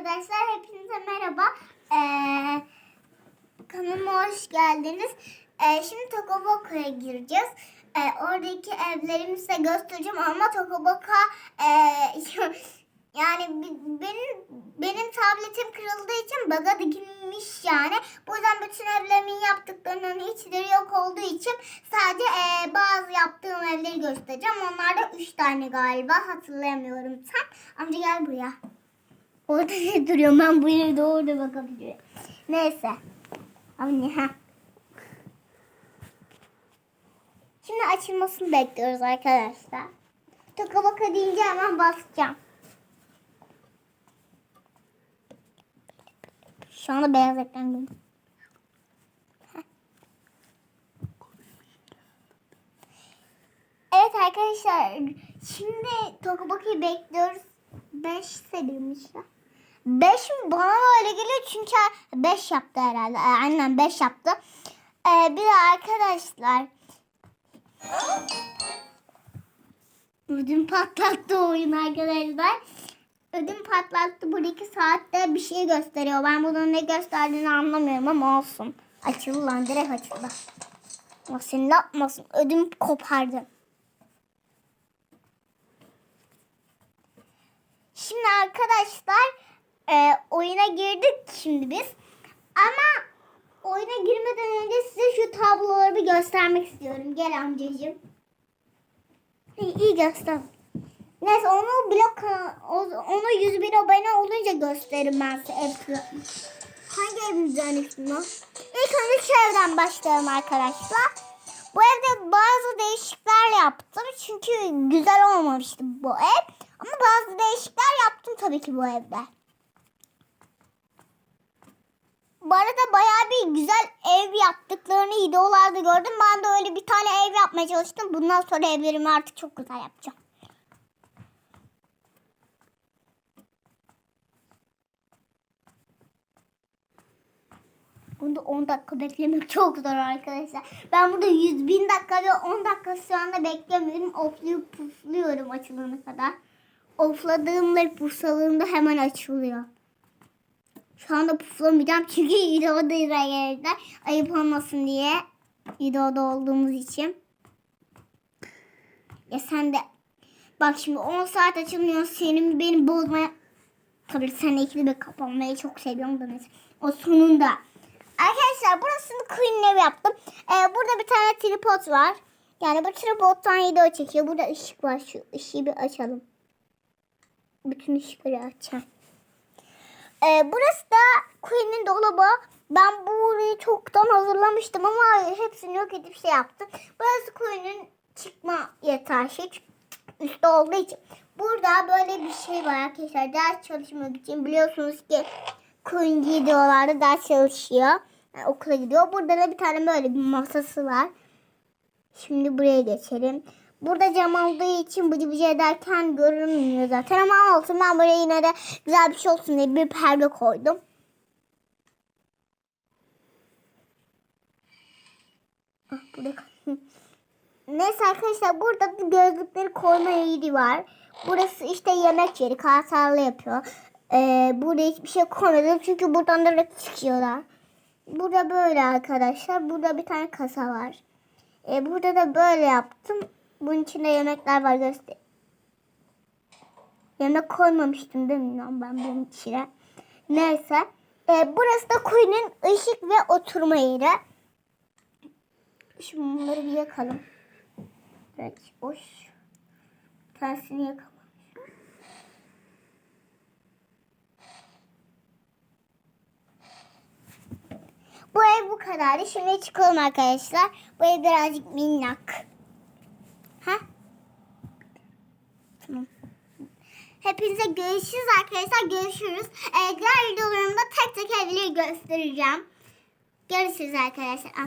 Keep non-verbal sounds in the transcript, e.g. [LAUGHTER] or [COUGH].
arkadaşlar. Hepinize merhaba. Ee, kanalıma hoş geldiniz. Ee, şimdi Tokoboka'ya gireceğiz. Ee, oradaki evlerimi size göstereceğim ama Tokoboka ee, [LAUGHS] yani benim benim tabletim kırıldığı için baga dikilmiş yani. Bu yüzden bütün evlerimin yaptıklarının hiçleri yok olduğu için sadece ee, bazı yaptığım evleri göstereceğim. Onlar da 3 tane galiba hatırlayamıyorum tam. Amca gel buraya. Orada ne duruyor? Ben bu evde orada bakabiliyorum. Neyse. Anne ha. Şimdi açılmasını bekliyoruz arkadaşlar. Toka baka deyince hemen basacağım. Şu anda beyaz ekran. Evet arkadaşlar. Şimdi Tokaboka'yı bekliyoruz. 5 seriymişler. 5 mi? Bana öyle geliyor çünkü 5 yaptı herhalde. Ee, Aynen 5 yaptı. Ee, bir de arkadaşlar Ödüm patlattı oyun arkadaşlar. Ödüm patlattı. Buradaki saatte bir şey gösteriyor. Ben bunun ne gösterdiğini anlamıyorum ama olsun. Açıldı lan direkt açıldı. Ama ne yapmasın? Ödüm kopardı. Şimdi arkadaşlar e, oyuna girdik şimdi biz. Ama oyuna girmeden önce size şu tabloları bir göstermek istiyorum. Gel amcacığım. İyi, iyi göster. Neyse onu blok onu 101 abone olunca gösteririm ben size Hangi evimizden ismi? İlk önce şu evden başlayalım arkadaşlar. Bu evde bazı değişiklikler yaptım. Çünkü güzel olmamıştı bu ev. Ama bazı değişiklikler yaptım tabii ki bu evde. Bu arada bayağı bir güzel ev yaptıklarını videolarda gördüm. Ben de öyle bir tane ev yapmaya çalıştım. Bundan sonra evlerimi artık çok güzel yapacağım. Bunda 10 dakika beklemek çok zor arkadaşlar. Ben burada 100 bin dakika ve 10 dakika şu anda beklemiyorum. Oflayıp pufluyorum açılana kadar. Ofladığımda pufsadığımda hemen açılıyor. Şu anda puflamayacağım çünkü videoda geldi. Ayıp olmasın diye. Videoda olduğumuz için. Ya sen de bak şimdi 10 saat açılmıyor. Senin beni bozmaya Tabii sen ikili bir kapanmayı çok seviyorum da. O sonunda. Arkadaşlar burasını Queen ev yaptım. Ee, burada bir tane tripod var. Yani bu tripodtan video çekiyor. Burada ışık var. Şu ışığı bir açalım. Bütün ışıkları açacağım. Ee, burası da Queen'in dolabı. Ben burayı çoktan hazırlamıştım ama hepsini yok edip şey yaptım. Burası Queen'in çıkma yatağı şey üstte olduğu için. Burada böyle bir şey var arkadaşlar. Ders çalışmak için biliyorsunuz ki Queen gidiyorlardı ders çalışıyor. Yani okula gidiyor. Burada da bir tane böyle bir masası var. Şimdi buraya geçelim. Burada cam olduğu için bıcı bıcı ederken görünmüyor zaten ama olsun ben buraya yine de güzel bir şey olsun diye bir perde koydum. Ah, burada [LAUGHS] Neyse arkadaşlar burada da gözlükleri koyma yeri var. Burası işte yemek yeri. Kahvaltı yapıyor. Ee, burada hiçbir şey koymadım çünkü buradan direkt çıkıyorlar. Burada böyle arkadaşlar. Burada bir tane kasa var. Ee, burada da böyle yaptım. Bunun içinde yemekler var göster. Yemek koymamıştım değil mi ben bunun içine. Neyse. Ee, burası da Queen'in ışık ve oturma yeri. Şimdi bunları bir yakalım. Evet, boş. Tersini yakalım. Bu ev bu kadardı. Şimdi çıkalım arkadaşlar. Bu ev birazcık minnak. Ha? Tamam. Hepinize görüşürüz arkadaşlar. Görüşürüz. Ee, diğer videolarımda tek tek evleri göstereceğim. Görüşürüz arkadaşlar.